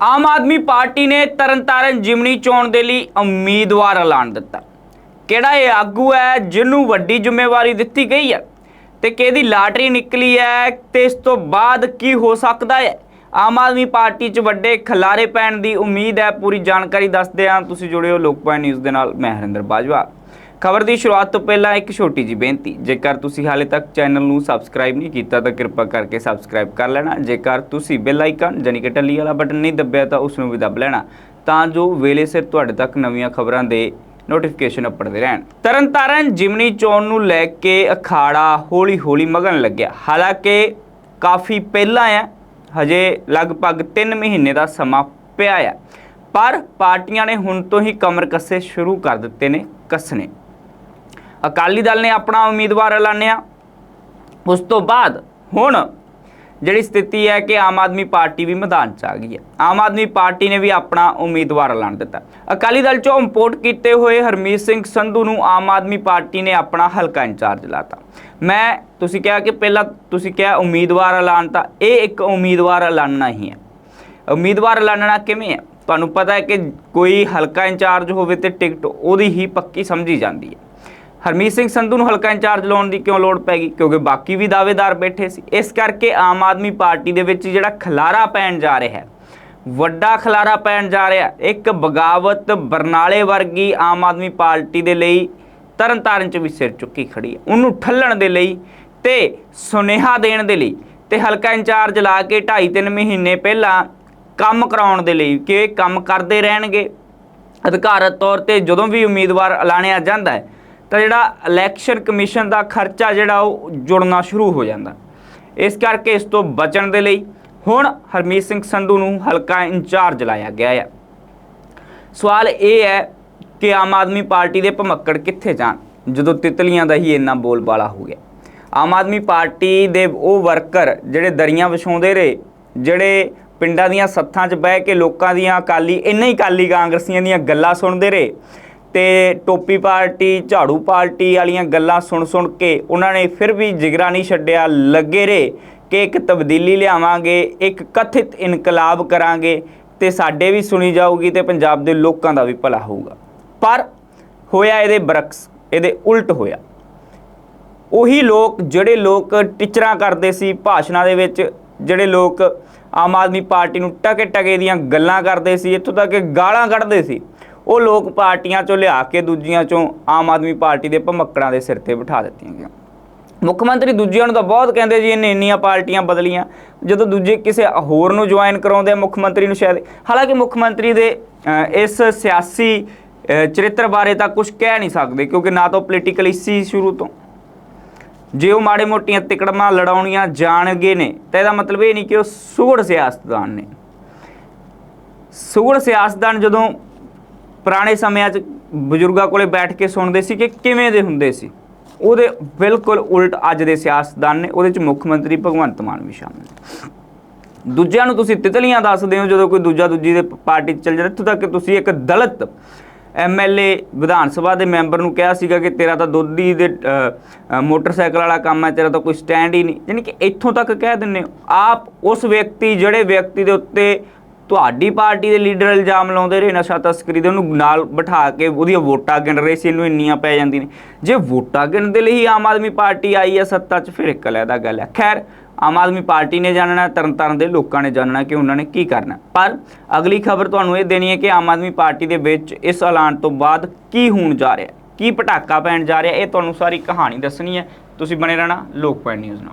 Aam Aadmi party ਨੇ ਤਰਨਤਾਰਨ ਜਿਮਨੀ ਚੋਣ ਦੇ ਲਈ ਉਮੀਦਵਾਰ ਐਲਾਨ ਦਿੱਤਾ। ਕਿਹੜਾ ਇਹ ਆਗੂ ਹੈ, ਜਿਹਨੂੰ ਵੱਡੀ ਜ਼ਿੰਮੇਵਾਰੀ ਦਿੱਤੀ ਗਈ ਹੈ ਤੇ ਕਿਹਦੀ ਲਾਟਰੀ ਨਿਕਲੀ ਹੈ ਤੇ ਇਸ ਤੋਂ ਬਾਅਦ ਕੀ ਹੋ ਸਕਦਾ ਹੈ? ਆਮ ਆਦਮੀ ਪਾਰਟੀ 'ਚ ਵੱਡੇ ਖਲਾਰੇ ਪੈਣ ਦੀ ਉਮੀਦ ਹੈ। ਪੂਰੀ ਜਾਣਕਾਰੀ ਦੱਸਦੇ ਹਾਂ। ਤੁਸੀਂ ਜੁੜਿਓ ਲੋਕਪਾਲ ਨਿਊਜ਼ ਦੇ ਨਾਲ, ਮੈਂ ਹਰਿੰਦਰ ਬਾਜਵਾ। ਖਬਰ ਦੀ ਸ਼ੁਰੂਆਤ ਤੋਂ ਪਹਿਲਾਂ ਇੱਕ ਛੋਟੀ ਜੀ ਬੇਨਤੀ, ਜੇਕਰ ਤੁਸੀਂ ਹਾਲੇ ਤੱਕ ਚੈਨਲ ਨੂੰ ਸਬਸਕ੍ਰਾਈਬ ਨਹੀਂ ਕੀਤਾ ਤਾਂ ਕਿਰਪਾ ਕਰਕੇ ਸਬਸਕ੍ਰਾਈਬ ਕਰ ਲੈਣਾ, ਜੇਕਰ ਤੁਸੀਂ ਬੈਲ ਆਈਕਨ ਜਾਨੀ ਕਿ ਟੱਲੀ ਵਾਲਾ ਬਟਨ ਨਹੀਂ ਦੱਬਿਆ ਤਾਂ ਉਸ ਨੂੰ ਵੀ ਦੱਬ ਲੈਣਾ, ਤਾਂ ਜੋ ਵੇਲੇ ਸਿਰ ਤੁਹਾਡੇ ਤੱਕ ਨਵੀਆਂ ਖਬਰਾਂ ਦੇ ਨੋਟੀਫਿਕੇਸ਼ਨ ਅਪੜਦੇ ਰਹਿਣ। ਤਰਨਤਾਰਨ ਜਿਮਨੀ ਚੋਣ ਨੂੰ ਲੈ ਕੇ ਅਖਾੜਾ ਹੌਲੀ-ਹੌਲੀ ਮਗਨ ਲੱਗਿਆ। ਹਾਲਾਂਕਿ ਕਾਫੀ ਪਹਿਲਾਂ ਆ, ਹਜੇ ਲਗਭਗ 3 ਮਹੀਨੇ ਦਾ ਸਮਾਂ ਪਿਆ ਆ, ਪਰ ਪਾਰਟੀਆਂ ਨੇ ਹੁਣ ਤੋਂ ਹੀ ਕਮਰ ਕੱਸੇ ਸ਼ੁਰੂ ਕਰ ਦਿੱਤੇ ਨੇ, ਕੱਸਣੇ। ਅਕਾਲੀ ਦਲ ਨੇ ਆਪਣਾ ਉਮੀਦਵਾਰ ਐਲਾਨਿਆ। ਉਸ ਤੋਂ ਬਾਅਦ ਹੁਣ ਜਿਹੜੀ ਸਥਿਤੀ ਹੈ ਕਿ ਆਮ ਆਦਮੀ ਪਾਰਟੀ ਵੀ ਮੈਦਾਨ 'ਚ ਆ ਗਈ ਹੈ। ਆਮ ਆਦਮੀ ਪਾਰਟੀ ਨੇ ਵੀ ਆਪਣਾ ਉਮੀਦਵਾਰ ਐਲਾਨ ਦਿੱਤਾ। ਅਕਾਲੀ ਦਲ 'ਚੋਂ ਇੰਪੋਰਟ ਕੀਤੇ ਹੋਏ ਹਰਮੀਤ ਸਿੰਘ ਸੰਧੂ ਨੂੰ ਆਮ ਆਦਮੀ ਪਾਰਟੀ ਨੇ ਆਪਣਾ ਹਲਕਾ ਇੰਚਾਰਜ ਲਾਤਾ। ਮੈਂ, ਤੁਸੀਂ ਕਿਹਾ ਕਿ ਪਹਿਲਾਂ ਤੁਸੀਂ ਕਿਹਾ ਉਮੀਦਵਾਰ ਐਲਾਨ, ਤਾਂ ਇਹ ਇੱਕ ਉਮੀਦਵਾਰ ਐਲਾਨਣਾ ਹੀ ਹੈ। ਉਮੀਦਵਾਰ ਐਲਾਨਣਾ ਕਿਵੇਂ ਹੈ? ਤੁਹਾਨੂੰ ਪਤਾ ਹੈ ਕਿ ਕੋਈ ਹਲਕਾ ਇੰਚਾਰਜ ਹੋਵੇ ਤੇ ਟਿਕਟ ਉਹਦੀ ਹੀ ਪੱਕੀ ਸਮਝੀ ਜਾਂਦੀ ਹੈ। ਹਰਮੀਤ ਸਿੰਘ ਸੰਧੂ ਨੂੰ ਹਲਕਾ ਇੰਚਾਰਜ ਲਾਉਣ ਦੀ ਕਿਉਂ ਲੋੜ ਪੈ ਗਈ? ਕਿਉਂਕਿ ਬਾਕੀ ਵੀ ਦਾਅਵੇਦਾਰ ਬੈਠੇ ਸੀ। ਇਸ ਕਰਕੇ ਆਮ ਆਦਮੀ ਪਾਰਟੀ ਦੇ ਵਿੱਚ ਜਿਹੜਾ ਖਲਾਰਾ ਪੈਣ ਜਾ ਰਿਹਾ ਹੈ, ਵੱਡਾ ਖਲਾਰਾ ਪੈਣ ਜਾ ਰਿਹਾ ਇੱਕ ਬਗਾਵਤ ਬਰਨਾਲੇ ਵਰਗੀ ਆਮ ਆਦਮੀ ਪਾਰਟੀ ਦੇ ਲਈ ਤਰਨਤਾਰਨ ਚ ਵੀ ਸਿਰ ਚੁੱਕੀ ਖੜੀ ਹੈ। ਉਹਨੂੰ ਠੱਲਣ ਦੇ ਲਈ ਤੇ ਸੁਨੇਹਾ ਦੇਣ ਦੇ ਲਈ ਤੇ ਹਲਕਾ ਇੰਚਾਰਜ ਲਾ ਕੇ 2.5-3 ਮਹੀਨੇ ਪਹਿਲਾਂ ਕੰਮ ਕਰਾਉਣ ਦੇ ਲਈ ਕਿ ਕੰਮ ਕਰਦੇ ਰਹਿਣਗੇ। ਅਧਿਕਾਰਤ ਤੌਰ ਤੇ ਜਦੋਂ ਵੀ ਉਮੀਦਵਾਰ ਐਲਾਨਿਆ ਜਾਂਦਾ ਹੈ ਤਾਂ ਜਿਹੜਾ ਇਲੈਕਸ਼ਨ ਕਮਿਸ਼ਨ ਦਾ ਖਰਚਾ ਜਿਹੜਾ ਉਹ ਜੁੜਨਾ ਸ਼ੁਰੂ ਹੋ ਜਾਂਦਾ। ਇਸ ਕਰਕੇ ਇਸ ਤੋਂ ਬਚਣ ਦੇ ਲਈ ਹੁਣ ਹਰਮੀਤ ਸਿੰਘ ਸੰਧੂ ਨੂੰ ਹਲਕਾ ਇੰਚਾਰਜ ਲਾਇਆ ਗਿਆ ਹੈ ਸਵਾਲ ਇਹ ਹੈ ਕਿ ਆਮ ਆਦਮੀ ਪਾਰਟੀ ਦੇ ਭਮੱਕੜ ਕਿੱਥੇ ਜਾਣ, ਜਦੋਂ ਤਿਤਲੀਆਂ ਦਾ ਹੀ ਇੰਨਾ ਬੋਲਬਾਲਾ ਹੋ ਗਿਆ। ਆਮ ਆਦਮੀ ਪਾਰਟੀ ਦੇ ਉਹ ਵਰਕਰ ਜਿਹੜੇ ਦਰੀਆਂ ਵਿਛਾਉਂਦੇ ਰਹੇ, ਜਿਹੜੇ ਪਿੰਡਾਂ ਦੀਆਂ ਸੱਥਾਂ 'ਚ ਬਹਿ ਕੇ ਲੋਕਾਂ ਦੀਆਂ ਅਕਾਲੀ, ਇੰਨਾ ਹੀ ਅਕਾਲੀ ਕਾਂਗਰਸੀਆਂ ਦੀਆਂ ਗੱਲਾਂ ਸੁਣਦੇ ਰਹੇ ਤੇ ਟੋਪੀ ਪਾਰਟੀ, ਝਾੜੂ ਪਾਰਟੀ ਵਾਲੀਆਂ ਗੱਲਾਂ ਸੁਣ ਸੁਣ ਕੇ ਉਹਨਾਂ ਨੇ ਫਿਰ ਵੀ ਜਿਗਰਾ ਨਹੀਂ ਛੱਡਿਆ। ਲੱਗੇ ਰਹੇ ਕਿ ਇੱਕ ਤਬਦੀਲੀ ਲਿਆਵਾਂਗੇ, ਇੱਕ ਕਥਿਤ ਇਨਕਲਾਬ ਕਰਾਂਗੇ ਤੇ ਸਾਡੇ ਵੀ ਸੁਣੀ ਜਾਊਗੀ ਤੇ ਪੰਜਾਬ ਦੇ ਲੋਕਾਂ ਦਾ ਵੀ ਭਲਾ ਹੋਊਗਾ। ਪਰ ਹੋਇਆ ਇਹਦੇ ਬਰਕਸ, ਇਹਦੇ ਉਲਟ ਹੋਇਆ। ਉਹੀ ਲੋਕ ਜਿਹੜੇ ਲੋਕ ਟੀਚਰਾਂ ਕਰਦੇ ਸੀ ਭਾਸ਼ਣਾਂ ਦੇ ਵਿੱਚ, ਜਿਹੜੇ ਲੋਕ ਆਮ ਆਦਮੀ ਪਾਰਟੀ ਨੂੰ ਟਕੇ ਟਕੇ ਦੀਆਂ ਗੱਲਾਂ ਕਰਦੇ ਸੀ, ਇੱਥੋਂ ਤੱਕ ਕਿ ਗਾਲਾਂ ਕੱਢਦੇ ਸੀ। ਉਹ ਲੋਕ ਪਾਰਟੀਆਂ ਚੋਂ ਲਿਆ ਕੇ ਦੂਜੀਆਂ ਚੋਂ ਆਮ ਆਦਮੀ ਪਾਰਟੀ ਦੇ ਭਮੱਕੜਾਂ ਦੇ ਸਿਰ ਤੇ ਬਿਠਾ ਦਿੱਤੀਆਂ ਗਈਆਂ। ਮੁੱਖ ਮੰਤਰੀ ਦੂਜਿਆਂ ਨੂੰ ਤਾਂ ਬਹੁਤ ਕਹਿੰਦੇ ਜੀ ਇਹਨੇ ਇੰਨੀਆਂ ਪਾਰਟੀਆਂ ਬਦਲੀਆਂ। ਜਦੋਂ ਦੂਜੇ ਕਿਸੇ ਹੋਰ ਨੂੰ ਜੁਆਇਨ ਕਰਾਉਂਦੇ ਆ ਮੁੱਖ ਮੰਤਰੀ ਨੂੰ ਸ਼ਾਇਦ, ਹਾਲਾਂਕਿ ਮੁੱਖ ਮੰਤਰੀ ਦੇ ਇਸ ਸਿਆਸੀ ਚਰਿੱਤਰ ਬਾਰੇ ਤਾਂ ਕੁਝ ਕਹਿ ਨਹੀਂ ਸਕਦੇ, ਕਿਉਂਕਿ ਨਾ ਤਾਂ ਪੋਲੀਟੀਕਲ ਸੀ ਸ਼ੁਰੂ ਤੋਂ। ਜੇ ਉਹ ਮਾੜੇ ਮੋਟੀਆਂ ਤਿਕੜਮਾਂ ਲੜਾਉਣੀਆਂ ਜਾਣਗੇ ਨੇ, ਤਾਂ ਇਹਦਾ ਮਤਲਬ ਇਹ ਨਹੀਂ ਕਿ ਉਹ ਸੂੜ ਸਿਆਸਤਦਾਨ ਨੇ। ਸੂੜ ਸਿਆਸਤਦਾਨ ਜਦੋਂ ਪੁਰਾਣੇ ਸਮਿਆਂ 'ਚ ਬਜ਼ੁਰਗਾਂ ਕੋਲੇ ਬੈਠ ਕੇ ਸੁਣਦੇ ਸੀ ਕਿ ਕਿਵੇਂ ਦੇ ਹੁੰਦੇ ਸੀ। ਉਹਦੇ ਬਿਲਕੁਲ ਉਲਟ ਅੱਜ ਦੇ ਸਿਆਸਤਦਾਨ ਨੇ, ਉਹਦੇ 'ਚ ਮੁੱਖ ਮੰਤਰੀ ਭਗਵੰਤ ਮਾਨ ਵੀ ਸ਼ਾਮਿਲ ਨੇ। ਦੂਜਿਆਂ ਨੂੰ ਤੁਸੀਂ ਤਿਤਲੀਆਂ ਦੱਸਦੇ ਹੋ, ਜਦੋਂ ਕੋਈ ਦੂਜਾ ਦੂਜੀ ਦੇ ਪਾਰਟੀ 'ਚ ਚੱਲ ਜਾਂਦਾ, ਇੱਥੋਂ ਤੱਕ ਕਿ ਤੁਸੀਂ ਇੱਕ ਦਲਿਤ ਐਮਐਲਏ ਵਿਧਾਨ ਸਭਾ ਦੇ ਮੈਂਬਰ ਨੂੰ ਕਿਹਾ ਸੀਗਾ ਕਿ ਤੇਰਾ ਤਾਂ ਦੁੱਧੀ ਦੇ ਮੋਟਰਸਾਈਕਲ ਵਾਲਾ ਕੰਮ ਹੈ, ਤੇਰਾ ਤਾਂ ਕੋਈ ਸਟੈਂਡ ਹੀ ਨਹੀਂ। ਯਾਨੀ ਕਿ ਇੱਥੋਂ ਤੱਕ ਕਹਿ ਦਿੰਦੇ ਹੋ। ਆਪ ਉਸ ਵਿਅਕਤੀ, ਜਿਹੜੇ ਵਿਅਕਤੀ ਦੇ ਉੱਤੇ ਤੁਹਾਡੀ ਪਾਰਟੀ ਦੇ ਲੀਡਰ ਇਲਜ਼ਾਮ ਲਾਉਂਦੇ ਰਹੇ, ਨਸ਼ਾ ਤਸਕਰੀ ਦੇ, ਉਹਨੂੰ ਨਾਲ ਬਿਠਾ ਕੇ ਉਹਦੀਆਂ ਵੋਟਾਂ ਗਿਣ ਰਹੇ ਸੀ, ਇਹਨੂੰ ਇੰਨੀਆਂ ਪੈ ਜਾਂਦੀਆਂ ਨੇ। ਜੇ ਵੋਟਾਂ ਗਿਣਨ ਦੇ ਲਈ ਆਮ ਆਦਮੀ ਪਾਰਟੀ ਆਈ ਹੈ ਸੱਤਾ 'ਚ, ਫਿਰ ਇੱਕ ਅਲੱਗਾ ਗੱਲ ਹੈ। ਖੈਰ, ਆਮ ਆਦਮੀ ਪਾਰਟੀ ਨੇ ਜਾਣਨਾ, ਤਰਨਤਾਰਨ ਦੇ ਲੋਕਾਂ ਨੇ ਜਾਣਨਾ ਕਿ ਉਹਨਾਂ ਨੇ ਕੀ ਕਰਨਾ। ਪਰ ਅਗਲੀ ਖਬਰ ਤੁਹਾਨੂੰ ਇਹ ਦੇਣੀ ਹੈ ਕਿ ਆਮ ਆਦਮੀ ਪਾਰਟੀ ਦੇ ਵਿੱਚ ਇਸ ਐਲਾਨ ਤੋਂ ਬਾਅਦ ਕੀ ਹੋਣ ਜਾ ਰਿਹਾ ਕੀ ਪਟਾਕਾ ਪੈਣ ਜਾ ਰਿਹਾ ਇਹ ਤੁਹਾਨੂੰ ਸਾਰੀ ਕਹਾਣੀ ਦੱਸਣੀ ਹੈ। ਤੁਸੀਂ ਬਣੇ ਰਹਿਣਾ ਲੋਕ ਪੁਆਇੰਟ ਨਿਊਜ਼ ਨਾਲ।